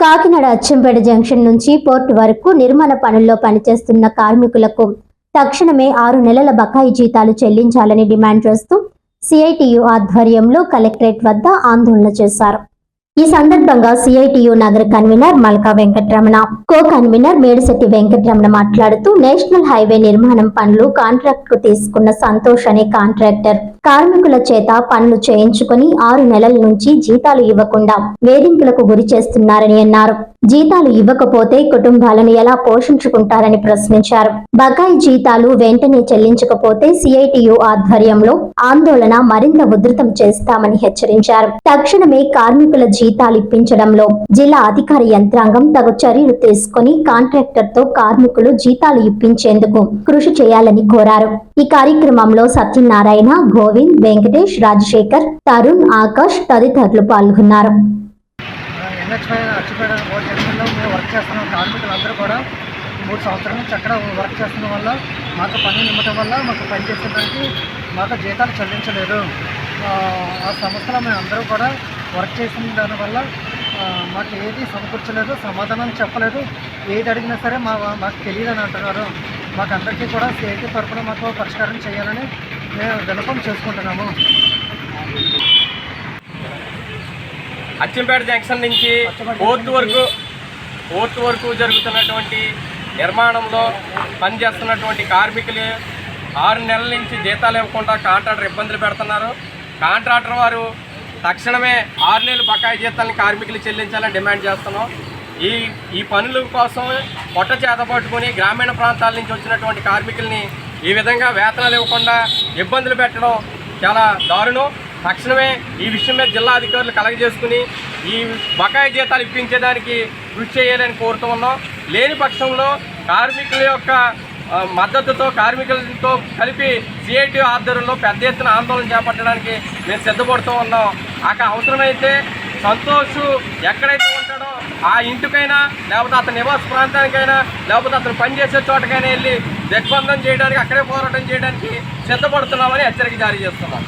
Kakinada Achampeta junction నుంచి port వరకు నిర్మాణ పనుల్లో పనిచేస్తున్న కార్మికులకు తక్షణమే ఆరు నెలల బకాయి జీతాలు చెల్లించాలని డిమాండ్ చేస్తూ సిఐటియు ఆధ్వర్యంలో కలెక్టరేట్ వద్ద ఆందోళన చేశారు. ఈ సందర్భంగా సిఐటియు నగర convener Malka Venkataramana co convener Medisetti Venkataramana మాట్లాడుతూ నేషనల్ హైవే నిర్మాణం పనులు కాంట్రాక్ట్కు తీసుకున్న సంతోష్ అనే కాంట్రాక్టర్. కార్మికుల చేత పనులు చేయించుకుని ఆరు నెలల నుంచి జీతాలు ఇవ్వకుండా వేధింపులకు గురి చేస్తున్నారని అన్నారు. జీతాలు ఇవ్వకపోతే కుటుంబాలను ఎలా పోషించుకుంటారని ప్రశ్నించారు. బకాయి జీతాలు వెంటనే చెల్లించకపోతే సిఐటియు ఆధ్వర్యంలో ఆందోళన మరింత ఉధృతం చేస్తామని హెచ్చరించారు. తక్షణమే కార్మికుల జీతాలు ఇప్పించడంలో జిల్లా అధికార యంత్రాంగం తగు చర్యలు తీసుకుని కాంట్రాక్టర్తో కార్మికులు జీతాలు ఇప్పించేందుకు కృషి చేయాలని కోరారు. ఈ కార్యక్రమంలో సత్యనారాయణ గోవింద్ వెంకటేష్ రాజశేఖర్ తరుణ్ ఆకాష్ తదితరులు పాల్గొన్నారు. ఎన్హెచ్పై అచ్చిపేట రోడ్ జంక్షన్లో మేము వర్క్ చేస్తున్నాం. కార్మికులందరూ కూడా మూడు సంవత్సరాల నుంచి అక్కడ వర్క్ చేస్తున్న వల్ల మాకు పని నిమ్మటం వల్ల మాకు పని చేసేదానికి మాకు జీతాలు చెల్లించలేదు. ఆ, సంస్థలో మేము అందరూ కూడా వర్క్ చేసిన దానివల్ల మాకు ఏది సమకూర్చలేదు సమాధానం చెప్పలేదు. ఏది అడిగినా సరే మా మాకు తెలియదు అని అంటున్నారు. మాకు అందరికీ కూడా సేఫ్టీ తరఫున మాకు పరిష్కారం చేయాలని మేము వినపం చేసుకుంటున్నాము. అచ్చంపేట జంక్షన్ నుంచి పోర్టు వరకు పోర్టు వరకు జరుగుతున్నటువంటి నిర్మాణంలో పనిచేస్తున్నటువంటి కార్మికులు ఆరు నెలల నుంచి జీతాలు ఇవ్వకుండా కాంట్రాక్టర్ ఇబ్బందులు పెడుతున్నారు. కాంట్రాక్టర్ వారు తక్షణమే ఆరు నెలలు బకాయి జీతాలను కార్మికులు చెల్లించాలని డిమాండ్ చేస్తున్నాం. ఈ ఈ పనుల కోసం పొట్ట చేత పట్టుకొని గ్రామీణ ప్రాంతాల నుంచి వచ్చినటువంటి కార్మికుల్ని ఈ విధంగా వేతనాలు ఇవ్వకుండా ఇబ్బందులు పెట్టడం చాలా దారుణం. తక్షణమే ఈ విషయం మీద జిల్లా అధికారులు కలగజేసుకుని ఈ బకాయి జీతాలు ఇప్పించేదానికి కృషి చేయాలని కోరుతూ ఉన్నాం. లేని పక్షంలో కార్మికుల యొక్క మద్దతుతో కార్మికులతో కలిపి సిఐటి ఆధ్వర్యంలో పెద్ద ఎత్తున ఆందోళన చేపట్టడానికి మేము సిద్ధపడుతూ ఉన్నాం. అక్కడ అవసరమైతే సంతోష్ ఎక్కడైతే ఉంటాడో ఆ ఇంటికైనా లేకపోతే అతని నివాస ప్రాంతానికైనా లేకపోతే అతను పనిచేసే చోటకైనా వెళ్ళి దిగ్బంధం చేయడానికి అక్కడే పోరాటం చేయడానికి సిద్ధపడుతున్నామని హెచ్చరిక జారీ చేస్తున్నాం.